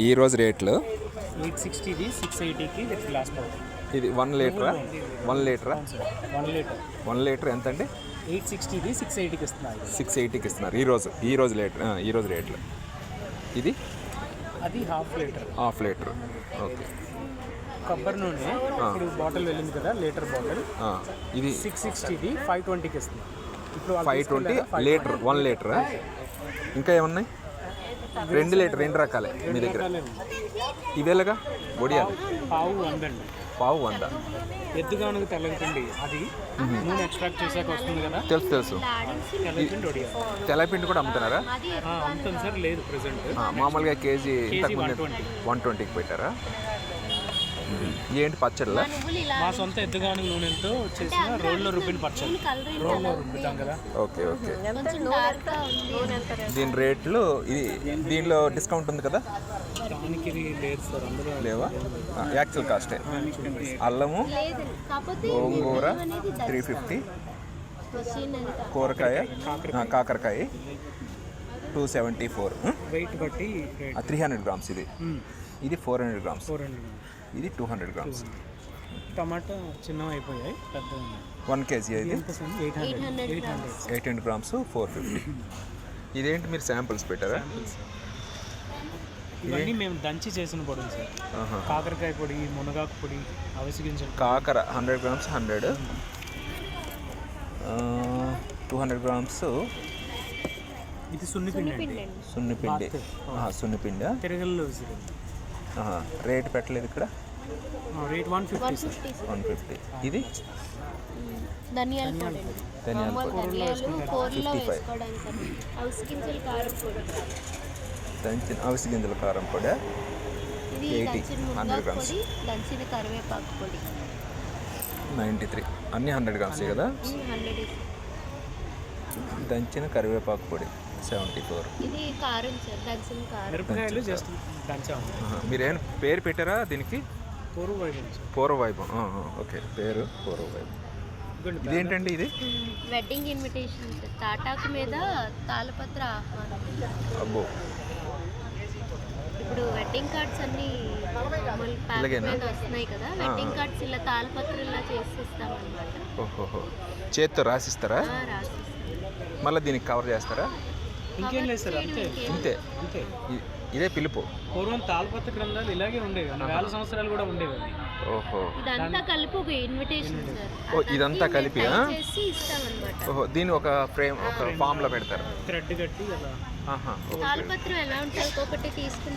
ఈ రోజు రేట్లు? ఎయిట్ సిక్స్టీది సిక్స్ ఎయిటీకి విత్ గ్లాస్ పౌడర్ ఇది వన్ లీటరా? One లీటరా. One litre? One litre. ఎంత అండి ఎయిట్ సిక్స్టీది సిక్స్ ఎయిటీకి ఇస్తున్నారు సిక్స్ ఎయిటీకి ఇస్తున్నారు. ఈ రోజు ఈ రోజు లీటర్ ఈ రోజు రేట్లు. ఇది? అది half litre. Half litre. Okay. కొబ్బరి నూనె ఇప్పుడు బాటిల్ వెళ్ళింది కదా లీటర్ బాటిల్. ఇది సిక్స్ సిక్స్టీది ఫైవ్ ట్వంటీకి ఇస్తున్నారు. ఇప్పుడు ఫైవ్ ట్వంటీ? లీటర్ వన్ లీటరా? ఇంకా ఏమున్నాయి? రెండు లీటర్ రెండు రకాలే మీ దగ్గర. ఇవేలాగా? ఒడియాలు పావు వందండి. పావు వంద. ఎద్దుగానుగు తెల్లపిండి. అది నూనె ఎక్స్ట్రాక్ట్ చేశాక వస్తుంది కదా? తెలుసు తెలుసు. తెల్లపిండి ఒడియా. తెల్లపిండి కూడా అమ్ముతున్నారా? అంతం సార్ లేదు ప్రెసెంట్ మామూలుగా కేజీ ఇంతకు ముందు 120. వన్ ట్వంటీకి పెట్టారా? ఏంటి పచ్చళ్ళ? మా సొంత ఎద్దుగానుగు నూనెతో చేసిన రోడ్లో రుబ్బిన పచ్చడి రోడ్లో రుబ్బుతాం కదా. Okay okay. దీని రేట్లు ఇది దీనిలో డిస్కౌంట్ ఉంది కదా? దానికి లేదు సార్ అందులో లేవా? యాక్చువల్ కాస్టే. అల్లము గోంగూర త్రీ ఫిఫ్టీ. కూరకాయ ఆ, కాకరకాయ. Two seventy four. వెయిట్ బట్టి త్రీ హండ్రెడ్ గ్రామ్స్ ఇది. ఇది four hundred grams four hundred ఇది టూ హండ్రెడ్ గ్రామ్స్ టమాటా చిన్నవి అయిపోయాయి పెద్ద వన్ కేజీ ఇది sir eight hundred eight hundred eight hundred grams four fifty ఇదేంటి మీరు శాంపిల్స్ పెట్టారా? ఇవన్నీ మేము దంచి చేసిన పొడి సార్. కాకరకాయ పొడి మునగాకు పొడి అవిసి గింజలు కాకర hundred grams hundred two hundred grams ఇది సున్నిపిండి సున్నిపిండి. సున్నిపిండి? తిరగల్లో రేట్ పెట్టలేదు ఇక్కడ? Rate one fifty one fifty. ఇది? ధనియాల పొడి. ధనియాల మామూలు పొడి. ధనియాలు కూరలో 55. వేసుకోవడానికి అవిసి గింజలు కారం పొడి. దంచిన అవిసి గింజల కారం పొడి. ఇది 80, దంచిన 100 మునగాకు grams. పొడి దంచిన కరివేపాకు పొడి. Ninety three. అన్ని హండ్రెడ్ గ్రామ్స్ కదా? హండ్రెడ్ దంచిన కరివేపాకు పొడి. Seventy four. ఇది కారం సార్ దంచిన కారం. మిరపకాయలు జస్ట్ దంచాము మీరేం పేరు పెట్టారా దీనికి? పూర్వ వైభవం ఓకే పేరు పూర్వ వైభవం. ఇదేంటండి ఇది? వెడ్డింగ్ ఇన్విటేషన్ తాటాకు మీద తాళపత్ర అబ్బో. ఇప్పుడు వెడ్డింగ్ కార్డ్స్ అన్ని? మీద వస్తున్నాయి కదా వెడ్డింగ్ కార్డ్స్ ఇలా తాళపత్ర ఇలా చేసి ఇస్తామన్నమాట ఓహోహో. చేత్తో రాసిస్తారా? మళ్ళీ దీనికి కవర్ చేస్తారా? ఇంకేం లేదు సార్ అంతే. ఇంతే. అంతే. ఇ- ఇదే పిలుపు. పూర్వం తాళపత్ర గ్రంథాలు ఇలాగే ఉండేవి వేల సంవత్సరాలు కూడా ఉండేవి. ఓహో. ఇదంతా కలిపి ఒక ఇన్విటేషన్. సార్. ఓ, ఇదంతా కలిపి, ఆ? చేసి ఇస్తామన్నమాట. ఓహో దీన్ని ఒక ఫ్రేమ్ ఒక ఫామ్లో పెడతారు. థ్రెడ్ కట్టి అలా. తాళపత్రం ఎలా ఉంటుంది ఒకటి తీసుకుని